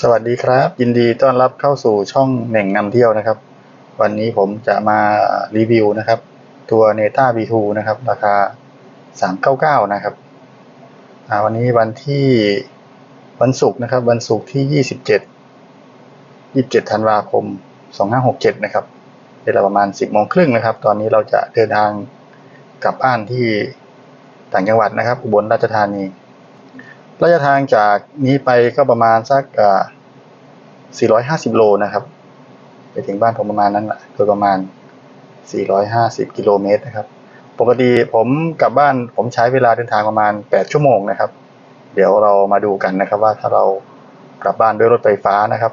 สวัสดีครับ ยินดีต้อนรับเข้าสู่ช่องเหน่งนำเที่ยวนะครับ วันนี้ผมจะมารีวิวนะครับ ตัว Neta V2 นะครับ ราคา 399 นะครับวันนี้วันที่วันศุกร์นะครับ วันศุกร์ที่ 27 27ธันวาคม 2567 นะครับเวลาประมาณ 10โมงครึ่งนะครับ ตอนนี้เราจะเดินทางกลับบ้านที่ต่างจังหวัดนะครับ อุบลราชธานี ระยะทางจากนี้ไปก็ประมาณสัก450 โลนะครับ ไปถึงบ้านผมประมาณนั้นแหละโดยประมาณ 450 กิโลเมตรนะครับ ปกติผมกลับบ้านผมใช้เวลาเดินทางประมาณ 8 ชั่วโมงนะครับ เดี๋ยวเรามาดูกันนะครับว่าถ้าเรากลับบ้านด้วยรถไฟฟ้านะครับ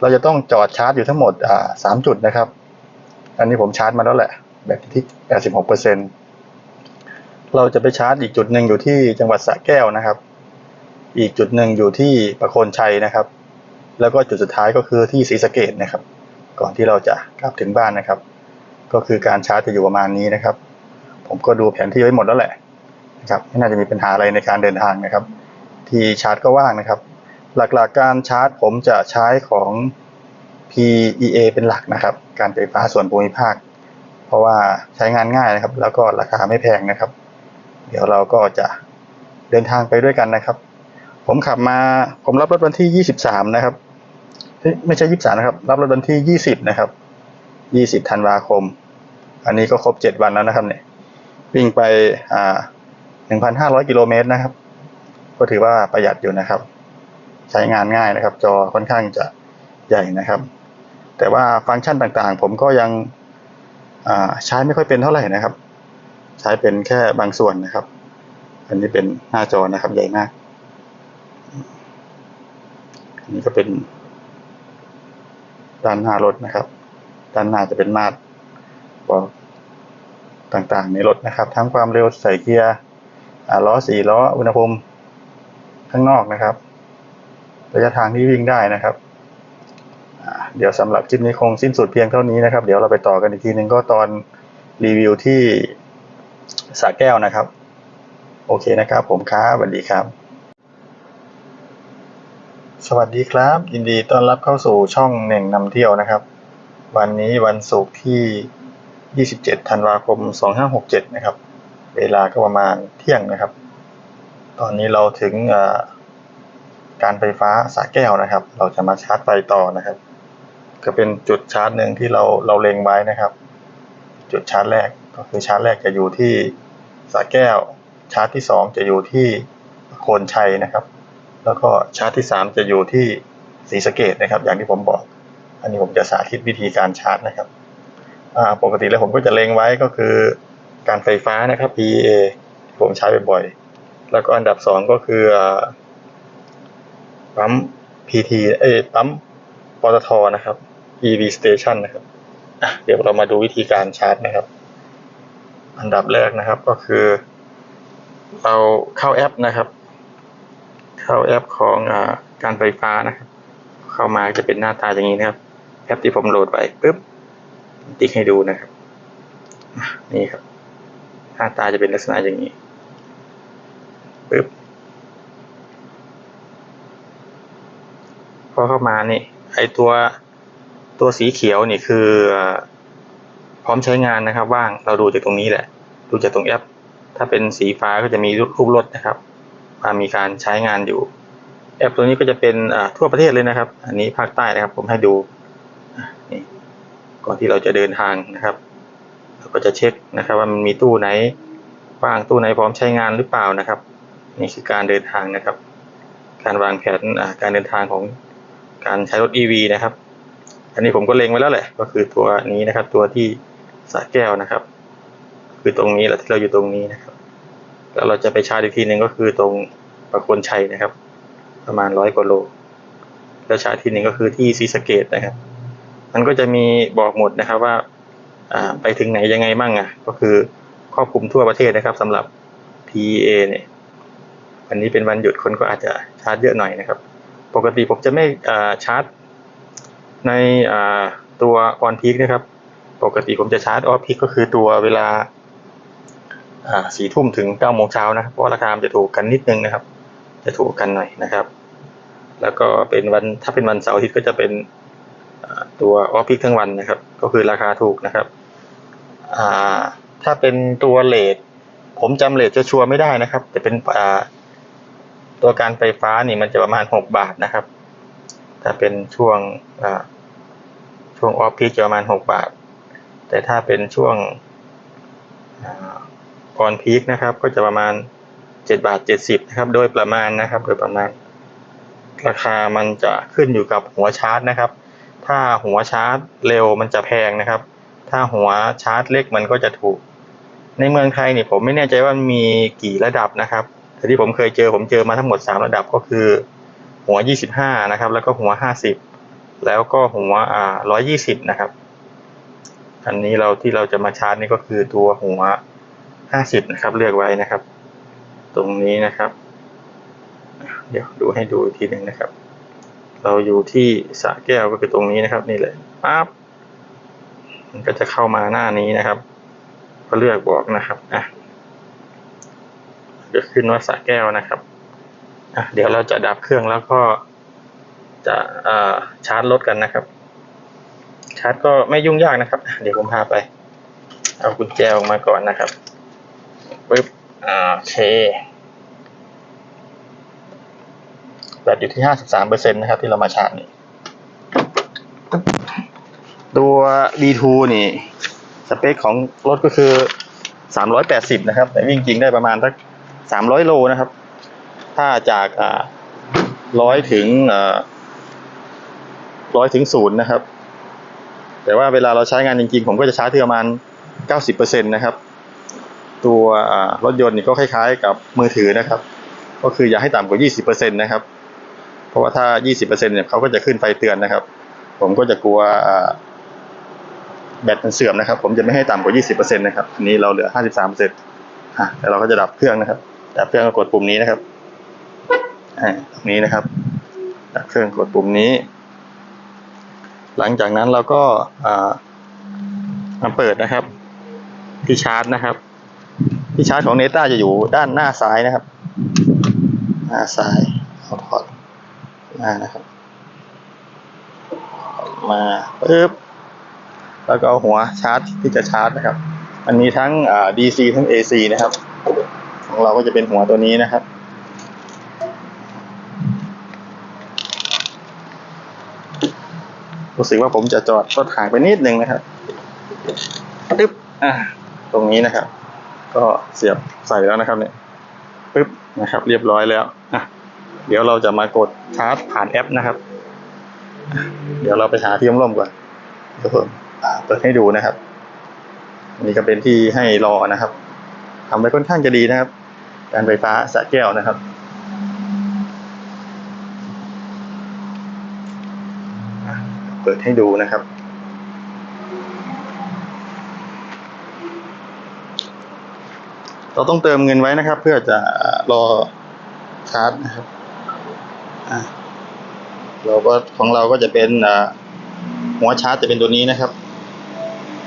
เราจะต้องจอดชาร์จอยู่ทั้งหมดอ่าสามจุดนะครับ อันนี้ผมชาร์จมาแล้วแหละแบตที่86เปอร์เซ็นเราจะไปชาร์จอีกจุดหนึ่งอยู่ที่จังหวัดสระแก้วนะครับ อีกจุดหนึ่งอยู่ที่ประโคนชัยนะครับ แล้วก็จุดสุดท้ายก็คือที่ศรีสะเกดนะครับ ก่อนที่เราจะกลับถึงบ้านนะครับ ก็คือการชาร์จจะอยู่ประมาณนี้นะครับ ผมก็ดูแผนที่ไว้หมดแล้วแหละนะครับไม่น่าจะมีปัญหาอะไรในการเดินทางนะครับ ที่ชาร์จก็ว่างนะครับ หลักๆการชาร์จผมจะใช้ของ PEA เป็นหลักนะครับ การไฟฟ้าส่วนภูมิภาค เพราะว่าใช้งานง่ายนะครับ แล้วก็ราคาไม่แพงนะครับ เดี๋ยวเราก็จะเดินทางไปด้วยกันนะครับ ผมขับมาผมรับรถวันที่23นะครับไม่ใช่23นะครับ รับรถวันที่20นะครับ20ธันวาคม อันนี้ก็ครบ7วันแล้วนะครับ เนี่ย วิ่งไปอ่า1,500กิโลเมตรนะครับ ก็ถือว่าประหยัดอยู่นะครับ ใช้งานง่ายนะครับ จอค่อนข้างจะใหญ่นะครับ แต่ว่าฟังก์ชันต่างๆ ผมก็ยังใช้ไม่ค่อยเป็นเท่าไหร่นะครับ ใช้เป็นแค่บางส่วนนะครับ อันนี้เป็นหน้าจอนะครับใหญ่มาก นนี้ก็เป็น ด้านหน้ารถนะครับ ด้านหน้าจะเป็นมาตรบอกต่างๆ ในรถนะครับ ทั้งความเร็วใส่เกียร์ล้อสี่ล้ออุณหภูมิข้างนอกนะครับระยะทางที่วิ่งได้นะครับ เดี๋ยวสำหรับคลิปนี้คงสิ้นสุดเพียงเท่านี้นะครับ เดี๋ยวเราไปต่อกันอีกทีหนึ่งก็ตอนรีวิวที่สระแก้วนะครับ โอเคนะครับ ผมครับสวัสดีครับ สวัสดีครับ ยินดีต้อนรับเข้าสู่ช่องเหน่งนำเที่ยวนะครับ วันนี้วันศุกร์ที่ 27 ธันวาคม 2567 นะครับ เวลาก็ประมาณเที่ยงนะครับ ตอนนี้เราถึงการไฟฟ้าสระแก้วนะครับ เราจะมาชาร์จไฟต่อนะครับ ก็เป็นจุดชาร์จหนึ่งที่เราเราเล็งไว้นะครับ จุดชาร์จแรกก็คือชาร์จแรกจะอยู่ที่สระแก้ว ชาร์จที่สองจะอยู่ที่โคนชัยนะครับ แล้วก็ชาร์จที่สามจะอยู่ที่ศรีสะเกดนะครับ อย่างที่ผมบอก อันนี้ผมจะสาธิตวิธีการชาร์จนะครับปกติแล้วผมก็จะเล็งไว้ก็คือการไฟฟ้านะครับ PEA ที่ผมใช้บ่อยๆแล้วก็อันดับสองก็คือปั๊ม PT เอ้ปั๊มปตทนะครับ EV Station นะครับเดี๋ยวเรามาดูวิธีการชาร์จนะครับ อันดับแรกนะครับก็คือ เราเข้าแอปนะครับ เข้าแอปของอการไฟฟ้านะครับ เข้ามาจะเป็นหน้าตาอย่างนี้นะครับ แอปที่ผมโหลดไว้ปุ๊บติ๊กให้ดูนะครับ นี่ครับ หน้าตาจะเป็นลักษณะอย่างนี้ปุ๊บพอเข้ามานี่ไอตัวตัวสีเขียวนี่คือพร้อมใช้งานนะครับ ว่างเราดูจากตรงนี้แหละ ดูจากตรงแอป ถ้าเป็นสีฟ้าก็จะมีรูปรถนะครับ มีการใช้งานอยู่ แอปตัวนี้ก็จะเป็นทั่วประเทศเลยนะครับ อันนี้ภาคใต้นะครับ ผมให้ดูนี่ก่อนที่เราจะเดินทางนะครับเราก็จะเช็คนะครับ ว่ามันมีตู้ไหนว่างตู้ไหนพร้อมใช้งานหรือเปล่านะครับ นี่คือการเดินทางนะครับ การวางแผนการเดินทางของการใช้รถ EV นะครับ อันนี้ผมก็เล็งไว้แล้วแหละ ก็คือตัวนี้นะครับ ตัวที่สะแก้วนะครับ คือตรงนี้แหละที่เราอยู่ตรงนี้นะครับ แล้วเราจะไปชาร์จอีกทีหนึ่งก็คือตรง ประโคนชัยนะครับ ประมาณร้อยกว่าโล แล้วชาร์จทีหนึ่งก็คือที่ศรีสะเกดนะครับ มันก็จะมีบอกหมดนะครับว่าไปถึงไหนยังไงมั่งอะ ก็คือครอบคลุมทั่วประเทศนะครับสำหรับ PEA เนี่ยวันนี้เป็นวันหยุดคนก็อาจจะชาร์จเยอะหน่อยนะครับ ปกติผมจะไม่ชาร์จในตัวออนพีคนะครับ ปกติผมจะชาร์จออฟพีคก็คือตัวเวลาสี่ทุ่มถึงเก้าโมงเช้านะ เพราะราคามันจะถูกกันนิดนึงนะครับ จะถูกกันหน่อยนะครับ แล้วก็เป็นวันถ้าเป็นวันเสาร์อาทิตย์ก็จะเป็นตัวออฟพิกทั้งวันนะครับ ก็คือราคาถูกนะครับถ้าเป็นตัวเลทผมจำเลทจะชัวร์ไม่ได้นะครับ แต่เป็นตัวการไฟฟ้านี่มันจะประมาณหกบาทนะครับ ถ้าเป็นช่วงช่วงออฟพิกจะประมาณหกบาท แต่ถ้าเป็นช่วงออนพีคนะครับ ก็จะประมาณ เจ็ดบาทเจ็ดสิบนะครับ โดยประมาณนะครับ โดยประมาณ ราคามันจะขึ้นอยู่กับหัวชาร์จนะครับ ถ้าหัวชาร์จเร็วมันจะแพงนะครับ ถ้าหัวชาร์จเล็กมันก็จะถูก ในเมืองไทยเนี่ยผมไม่แน่ใจว่ามีกี่ระดับนะครับแต่ที่ผมเคยเจอผมเจอมาทั้งหมดสามระดับก็คือ หัวยี่สิบห้านะครับ แล้วก็หัวห้าสิบแล้วก็หัวอ่าร้อยยี่สิบนะครับ อันนี้เราที่เราจะมาชาร์จนี่ก็คือตัวหัวห้าสิบนะครับ เลือกไว้นะครับ ตรงนี้นะครับ เดี๋ยวดูให้ดูอีกทีหนึ่งนะครับ เราอยู่ที่สระแก้วก็คือตรงนี้นะครับ นี่เลยปั๊บมันก็จะเข้ามาหน้านี้นะครับ ก็เลือกบอกนะครับอะจะขึ้นว่าสระแก้วนะครับอะเดี๋ยวเราจะดับเครื่องแล้วก็จะชาร์จรถกันนะครับ ชาร์จก็ไม่ยุ่งยากนะครับ เดี๋ยวผมพาไป เอากุญแจออกมาก่อนนะครับปึ๊บ อ่าโอเคแบตอยู่ที่ห้าสิบสามเปอร์เซ็นต์นะครับ ที่เรามาชาร์จนี่ตัว B2 นี่ สเปคของรถก็คือสามร้อยแปดสิบนะครับ แต่วิ่งจริงได้ประมาณสักสามร้อยโลนะครับ ถ้าจากอ่าร้อยถึงอ่าร้อยถึงศูนย์นะครับ แต่ว่าเวลาเราใช้งานจริงๆ ผมก็จะชาร์จที่ประมาณเก้าสิบเปอร์เซ็นต์นะครับ ตัวรถยนต์นี่ก็คล้ายๆ กับมือถือนะครับ ก็คืออย่าให้ต่ำกว่ายี่สิบเปอร์เซ็นตนะครับ เพราะว่าถ้า 20%เนี่ยเขาก็จะขึ้นไฟเตือนนะครับ ผมก็จะกลัวแบตมันเสื่อมนะครับ ผมจะไม่ให้ต่ำกว่า 20%นะครับอันนี้เราเหลือ 53%อะแล้วเราก็จะดับเครื่องนะครับ ดับเครื่องก็กดปุ่มนี้นะครับอ่าตรงนี้นะครับ ดับเครื่องกดปุ่มนี้ หลังจากนั้นเราก็อ่ามาเปิดนะครับ ที่ชาร์จนะครับ ที่ชาร์จของเนต้าจะอยู่ด้านหน้าซ้ายนะครับ หน้าซ้ายเอาถอดมานะครับ มาปึ๊บแล้วก็เอาหัวชาร์จที่จะชาร์จนะครับมันมีทั้งอ่า DC ทั้ง AC นะครับ ของเราก็จะเป็นหัวตัวนี้นะครับรู้สึกว่าผมจะจอดรถห่างไปนิดนึงนะครับปึ๊บอะตรงนี้นะครับ ก็เสียบใส่แล้วนะครับเนี่ยปึ๊บนะครับ เรียบร้อยแล้วอะเดี๋ยวเราจะมากดชาร์จผ่านแอปนะครับ เดี๋ยวเราไปหาที่ร่มๆก่อนเดี๋ยวผมเปิดให้ดูนะครับอันนี้ก็เป็นที่ให้รอนะครับทำไว้ค่อนข้างจะดีนะครับ การไฟฟ้าสะแก้วนะครับเปิดให้ดูนะครับ เราต้องเติมเงินไว้นะครับ เพื่อจะรอชาร์จนะครับเราก็ของเราก็จะเป็นหัวชาร์จจะเป็นตัวนี้นะครับ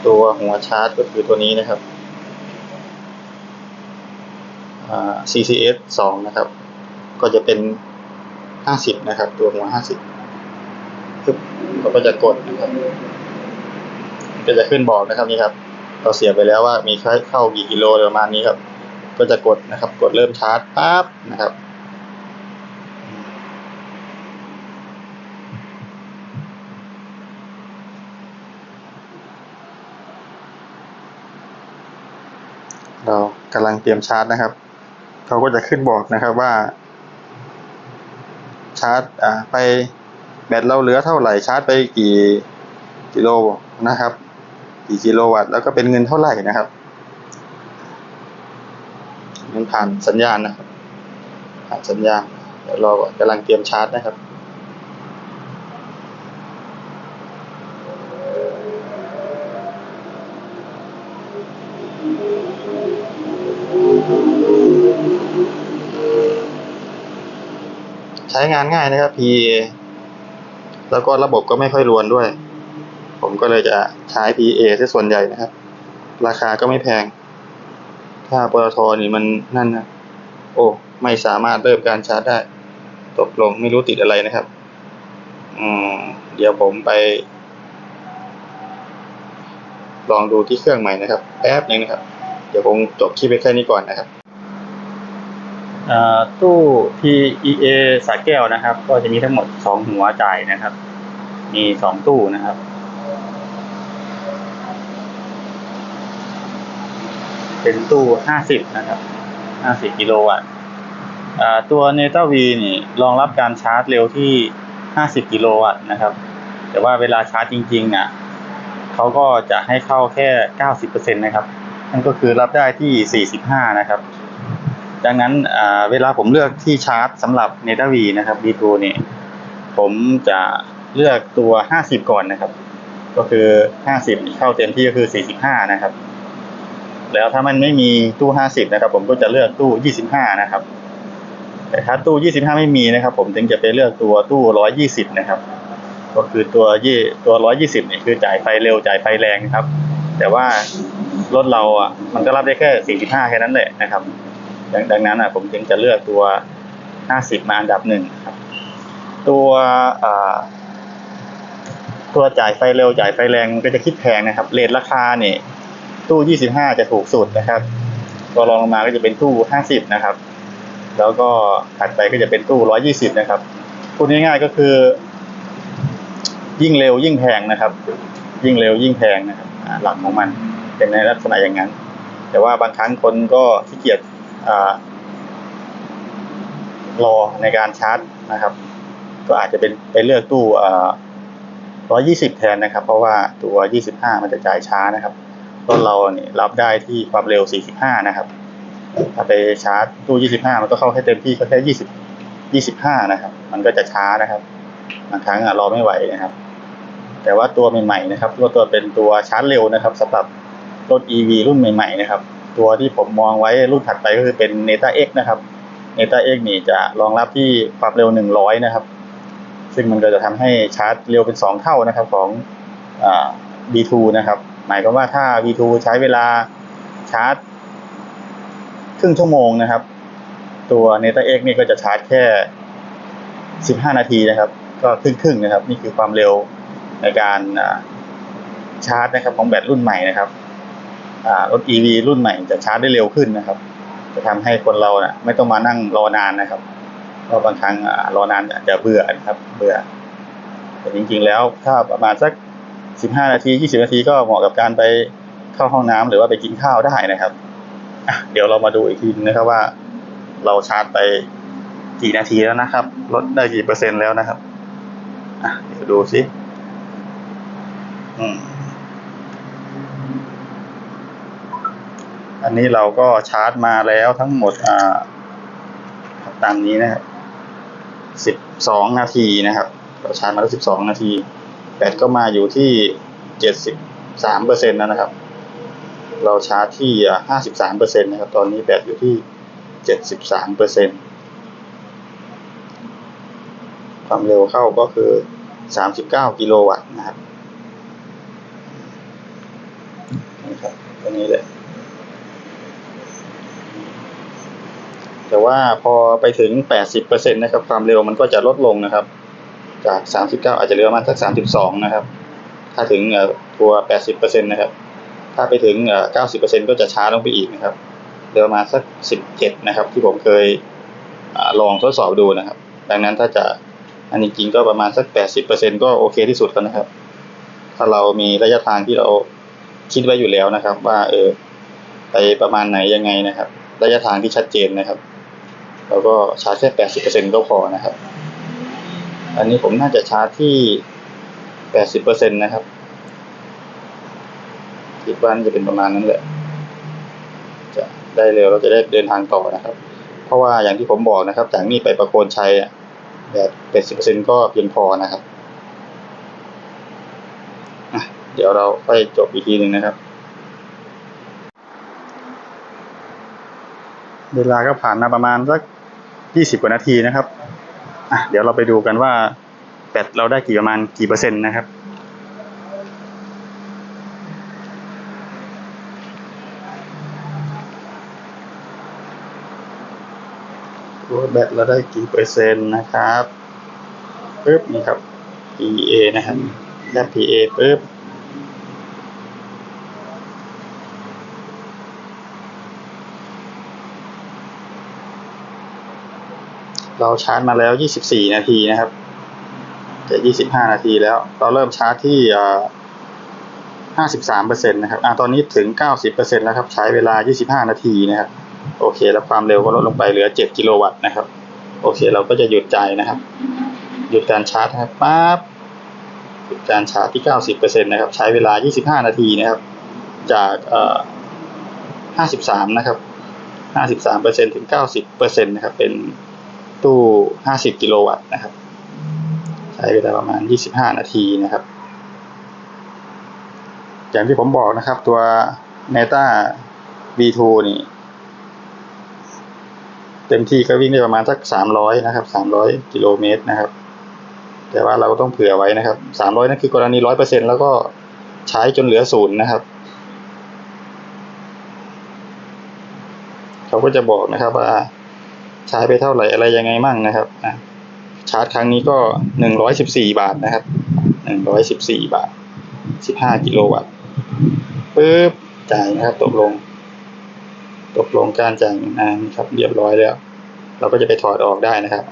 ตัวหัวชาร์จก็คือตัวนี้นะครับ CCS สองนะครับ ก็จะเป็นห้าสิบนะครับ ตัวหัวห้าสิบเราก็จะกดนะครับก็จะขึ้นบอกนะครับนี่ครับ เราเสียไปแล้วว่ามีเข้ากี่กิโลประมาณนี้ครับ ก็จะกดนะครับ กดเริ่มชาร์จปั๊บนะครับ เรากำลังเตรียมชาร์จนะครับ เขาก็จะขึ้นบอกนะครับว่า ชาร์จอ่าไปแบตเราเหลือเท่าไหร่ชาร์จไปกี่กิโลนะครับ กี่กิโลวัตต์แล้วก็เป็นเงินเท่าไหร่นะครับ ผ่านสัญญาณนะครับผ่านสัญญาณเดี๋ยวเรากำลังเตรียมชาร์จนะครับใช้งานง่ายนะครับ PA แล้วก็ระบบก็ไม่ค่อยรวนด้วย ผมก็เลยจะใช้ PA ซะส่วนใหญ่นะครับ ราคาก็ไม่แพง ถ้าปตทนี่มันนั่นนะโอ้ไม่สามารถเริ่มการชาร์จได้ ตกลงไม่รู้ติดอะไรนะครับ อืม เดี๋ยวผมไป ลองดูที่เครื่องใหม่นะครับแป๊บนึงนะครับ เดี๋ยวผมจบคลิปไปแค่นี้ก่อนนะครับตู้ PEA สาแก้วนะครับ ก็จะมีทั้งหมดสองหัวจ่ายนะครับ มีสองตู้นะครับ เป็นตู้ห้าสิบนะครับห้าสิบกิโลวัตต์อ่าตัว n e t a V นี่รองรับการชาร์จเร็วที่ห้าสิบกิโลวัตต์นะครับ แต่ว่าเวลาชาร์จจริงๆอะเขาก็จะให้เข้าแค่เก้าสิบเปอร์เซ็นตนะครับนั่นก็คือรับได้ที่สี่สิบห้านะครับ ดังนั้นเวลาผมเลือกที่ชาร์จสำหรับ n e t a V นะครับ D2 นี่ผมจะเลือกตัวห้าสิบก่อนนะครับ ก็คือห้าสิบเข้าเต็มที่ก็คือสี่สิบห้านะครับ แล้วถ้ามันไม่มีตู้ห้าสิบนะครับ ผมก็จะเลือกตู้ยี่สิบห้านะครับ แต่ถ้าตู้ยี่สิบห้าไม่มีนะครับ ผมถึงจะไปเลือกตัวตู้ร้อยี่สิบนะครับ ก็คือตัวยี่ตัวร้อยี่สิบเนี่ยคือจ่ายไฟเร็วจ่ายไฟแรงนะครับ แต่ว่ารถเราอะมันก็รับได้แค่สี่สิบห้าแค่นั้นแหละนะครับดังดังนั้นอะผมจึงจะเลือกตัวห้าสิบมาอันดับหนึ่งครับ ตัวอ่าตัวจ่ายไฟเร็วจ่ายไฟแรงมันก็จะคิดแพงนะครับ เรทราคาเนี่ย ตู้ 25 จะถูกสุดนะครับตัวรองลงมาก็จะเป็นตู้ 50 นะครับ แล้วก็ถัดไปก็จะเป็นตู้ 120 นะครับพูดง่ายๆก็คือ ยิ่งเร็วยิ่งแพงนะครับ ยิ่งเร็วยิ่งแพงนะครับหลักของมันเป็นในลักษณะอย่างนั้น แต่ว่าบางครั้งคนก็ขี้เกียจรอในการชาร์จนะครับ ก็อาจจะเป็นไปเลือกตู้อ่า120 แทนนะครับ เพราะว่าตัว 25 มันจะจ่ายช้านะครับ รถเราเนี่ยรับได้ที่ความเร็ว 45 นะครับ ถ้าไปชาร์จตู้ 25 มันก็เข้าให้เต็มที่ก็แค่ 20 25 นะครับ มันก็จะช้านะครับบางครั้งอะรอไม่ไหวนะครับ แต่ว่าตัวใหม่ๆนะครับตัวตัวเป็นตัวชาร์จเร็วนะครับสำหรับรถ EV รุ่นใหม่ๆนะครับ ตัวที่ผมมองไว้รุ่นถัดไปก็คือเป็น Neta X นะครับ Neta X นี่จะรองรับที่ความเร็ว 100 นะครับ ซึ่งมันก็จะทำให้ชาร์จเร็วเป็น 2 เท่านะครับของอ่า V2 นะครับ หมายความว่าถ้า V2 ใช้เวลาชาร์จ ครึ่งชั่วโมงนะครับ ตัว Neta X นี่ก็จะชาร์จแค่ 15 นาทีนะครับ ก็ครึ่งๆนะครับ นี่คือความเร็วในการชาร์จนะครับของแบตรุ่นใหม่นะครับรถ EV รุ่นใหม่จะชาร์จได้เร็วขึ้นนะครับ จะทำให้คนเรานะไม่ต้องมานั่งรอนานนะครับเพราะบางครั้งรอนานจะเบื่อนะครับ เบื่อแต่จริงๆแล้วถ้าประมาณสัก สิบห้านาทียี่สิบนาทีก็เหมาะกับการไปเข้าห้องน้ำหรือว่าไปกินข้าวได้นะครับอะเดี๋ยวเรามาดูอีกทีนึงนะครับว่า เราชาร์จไปกี่นาทีแล้วนะครับ ลดได้กี่เปอร์เซ็นต์แล้วนะครับอะเดี๋ยวดูสิอืมอันนี้เราก็ชาร์จมาแล้วทั้งหมดอ่าตามนี้นะครับสิบสองนาทีนะครับ เราชาร์จมาแล้วสิบสองนาที แบตก็มาอยู่ที่เจ็ดสิบสามเปอร์เซ็นต์นะครับ เราชาร์จที่ห้าสิบสามเปอร์เซ็นต์นะครับ ตอนนี้แบตอยู่ที่เจ็ดสิบสามเปอร์เซ็นต์ความเร็วเข้าก็คือสามสิบเก้ากิโลวัตต์นะครับนี่ครับตัวนี้เลยแต่ว่าพอไปถึง 80%นะครับ ความเร็วมันก็จะลดลงนะครับ จาก 39 อาจจะเหลือประมาณสัก 32 นะครับ ถ้าถึงตัว 80%นะครับ ถ้าไปถึง 90%ก็จะช้าลงไปอีกนะครับ เหลือประมาณสัก 17 นะครับ ที่ผมเคยอลองทดสอบดูนะครับ ดังนั้นถ้าจะอันจริงๆก็ประมาณสัก 80%ก็โอเคที่สุดแล้วนะครับ ถ้าเรามีระยะทางที่เราคิดไว้อยู่แล้วนะครับ ว่าเออไปประมาณไหนยังไงนะครับ ระยะทางที่ชัดเจนนะครับ แล้วก็ชาร์จแค่แปดสิบเปอร์เซ็นก็พอนะครับ อันนี้ผมน่าจะชาร์จที่แปดสิบเปอร์เซ็นนะครับ คิดว่านจะเป็นประมาณนั้นแหละ จะได้เร็วเราจะได้เดินทางต่อนะครับ เพราะว่าอย่างที่ผมบอกนะครับจากนี้ไปประโคนชัยอะแบบแปดสิบเปอร์เซ็นก็เพียงพอนะครับ เดี๋ยวเราไปจบอีกทีหนึ่งนะครับ เวลาก็ผ่านมาประมาณสักยี่สิบกว่านาทีนะครับ อะเดี๋ยวเราไปดูกันว่าแบตเราได้กี่ประมาณกี่เปอร์เซ็นต์นะครับรตัวแบตเราได้กี่เปอร์เซ็นต์นะครับปึ๊บนี่ครับ PA นะครับแค่ PA ปึ๊บ เราชาร์จมาแล้ว 24 นาทีนะครับจะ25 นาทีแล้ว เราเริ่มชาร์จที่เอ่อ53%นะครับอ่าตอนนี้ถึง 90%แล้วครับ ใช้เวลา 25 นาทีนะครับ โอเค แล้วความเร็วก็ลดลงไปเหลือ 7 กิโลวัตต์นะครับ โอเค เราก็จะหยุดใจนะครับ หยุดการชาร์จนะครับปั๊บหยุดการชาร์จที่ 90%นะครับ ใช้เวลา 25 นาทีนะครับ จากเอ่อ53 นะครับ 53%ถึง 90%นะครับ เป็น ตู้ 50 กิโลวัตต์นะครับ ใช้เวลาประมาณ 25 นาทีนะครับ อย่างที่ผมบอกนะครับตัว Neta V2 นี่ เต็มที่ก็วิ่งได้ประมาณสัก 300 นะครับ 300 กิโลเมตรนะครับ แต่ว่าเราก็ต้องเผื่อไว้นะครับ 300 นั่นคือกรณี 100%แล้วก็ใช้จนเหลือศูนย์นะครับเขาก็จะบอกนะครับว่า ใช้ไปเท่าไหร่อะไรยังไงมั่งนะครับอะชาร์จครั้งนี้ก็หนึ่งร้อยสิบสี่บาทนะครับหนึ่งร้อยสิบสี่บาทสิบห้ากิโลวัตต์ปึ๊บจ่ายนะครับตกลง ตกลงการจ่ายนะครับเรียบร้อยแล้ว เราก็จะไปถอดออกได้นะครับ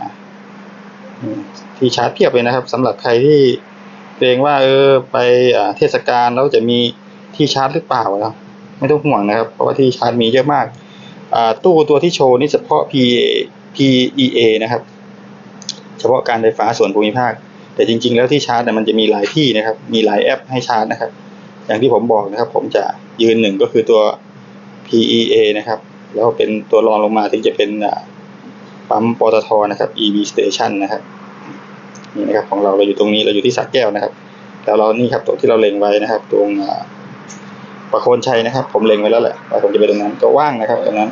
ที่ชาร์จเพียบเลยนะครับสำหรับใครที่เกรงว่าเออไปอ่าเทศกาลแล้วจะมีที่ชาร์จหรือเปล่าครับไม่ต้องห่วงนะครับ เพราะว่าที่ชาร์จมีเยอะมาก ตู้ตัวที่โชว์นี่เฉพาะ PA PEA นะครับ เฉพาะการไฟฟ้าส่วนภูมิภาค แต่จริง ๆ แล้วที่ชาร์จเนี่ยมันจะมีหลายที่นะครับ มีหลายแอปให้ชาร์จนะครับ อย่างที่ผมบอกนะครับ ผมจะยืนหนึ่งก็คือตัว PEA นะครับ แล้วเป็นตัวรองลงมาถึงจะเป็นปั๊มปตทนะครับ EV Station นะครับนี่นะครับของเราเราอยู่ตรงนี้เราอยู่ที่สระแก้วนะครับ แล้วเรานี่ครับตรงที่เราเล็งไว้นะครับ ตรง ประโคนชัยนะครับ ผมเล็งไว้แล้วแหละว่าผมจะไปตรงนั้นก็ว่างนะครับตรงนั้น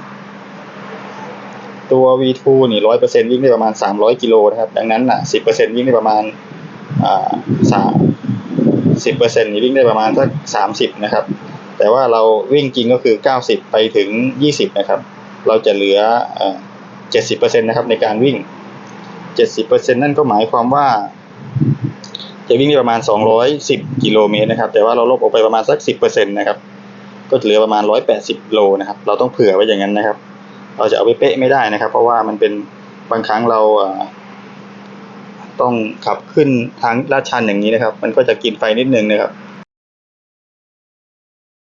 ตัว V2 นี่ร้อยเปอร์เซ็นวิ่งได้ประมาณสามร้อยกิโลนะครับ ดังนั้นอะสิบเปอร์เซ็นวิ่งได้ประมาณอ่าสามสิบเปอร์เซ็นนี่วิ่งได้ประมาณสักสามสิบนะครับ แต่ว่าเราวิ่งจริงก็คือเก้าสิบไปถึงยี่สิบนะครับ เราจะเหลือเจ็ดสิบเปอร์เซ็นนะครับในการวิ่งเจ็ดสิบเปอร์เซ็นนั่นก็หมายความว่าจะวิ่งได้ประมาณสองร้อยสิบกิโลเมตรนะครับ แต่ว่าเราลบออกไปประมาณสักสิบเปอร์เซ็นนะครับ ก็จะเหลือประมาณร้อยแปดสิบโลนะครับ เราต้องเผื่อไว้อย่างนั้นนะครับ เราจะเอาไปเป๊ะไม่ได้นะครับ เพราะว่ามันเป็นบางครั้งเราอ่าต้องขับขึ้นทางลาดชันอย่างนี้นะครับ มันก็จะกินไฟนิดนึงนะครับ